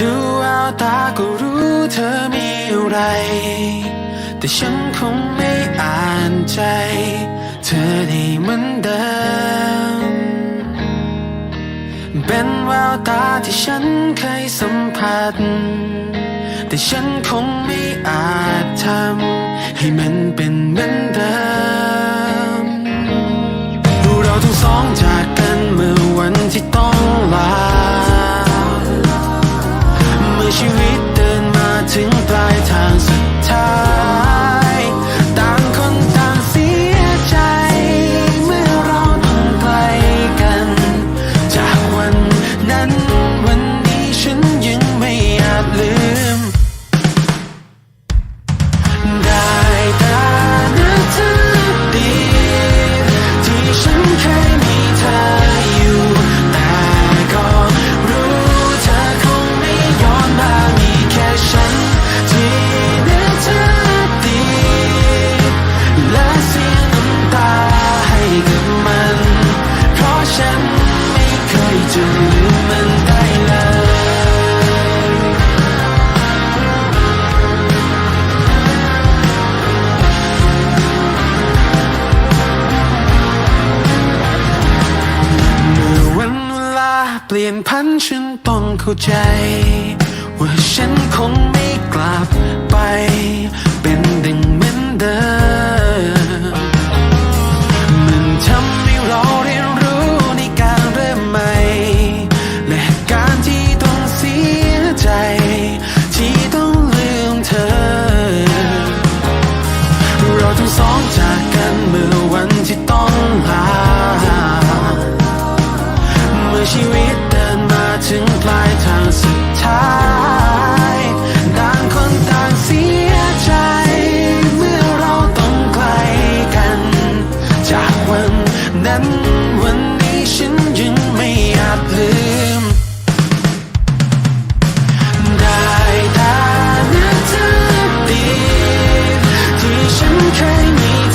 ดูเอาตาก็รู้เธอมีอะไร แต่ฉันคงไม่อ่านใจ เธอได้เหมือนเดิม เป็นแววตาที่ฉันเคยสัมผัส แต่ฉันคงไม่อาจทำให้มันเป็นเหมือนเดิม เราทั้งสองจากกัน ลี่ยนพันฉันต้องเข้าใจ ว่าฉันคงไม่กลับไป เป็นดังเหมือนเดิม Ocean train me.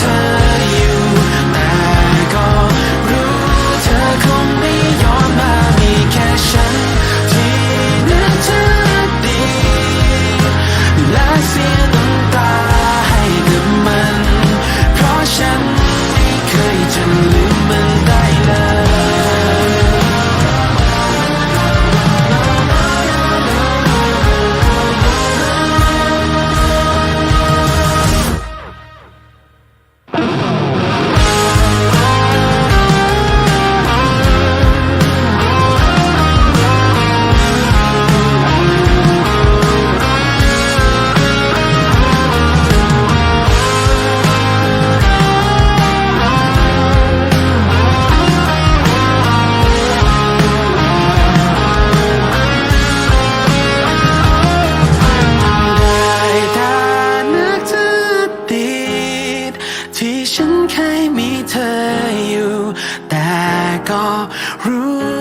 a room.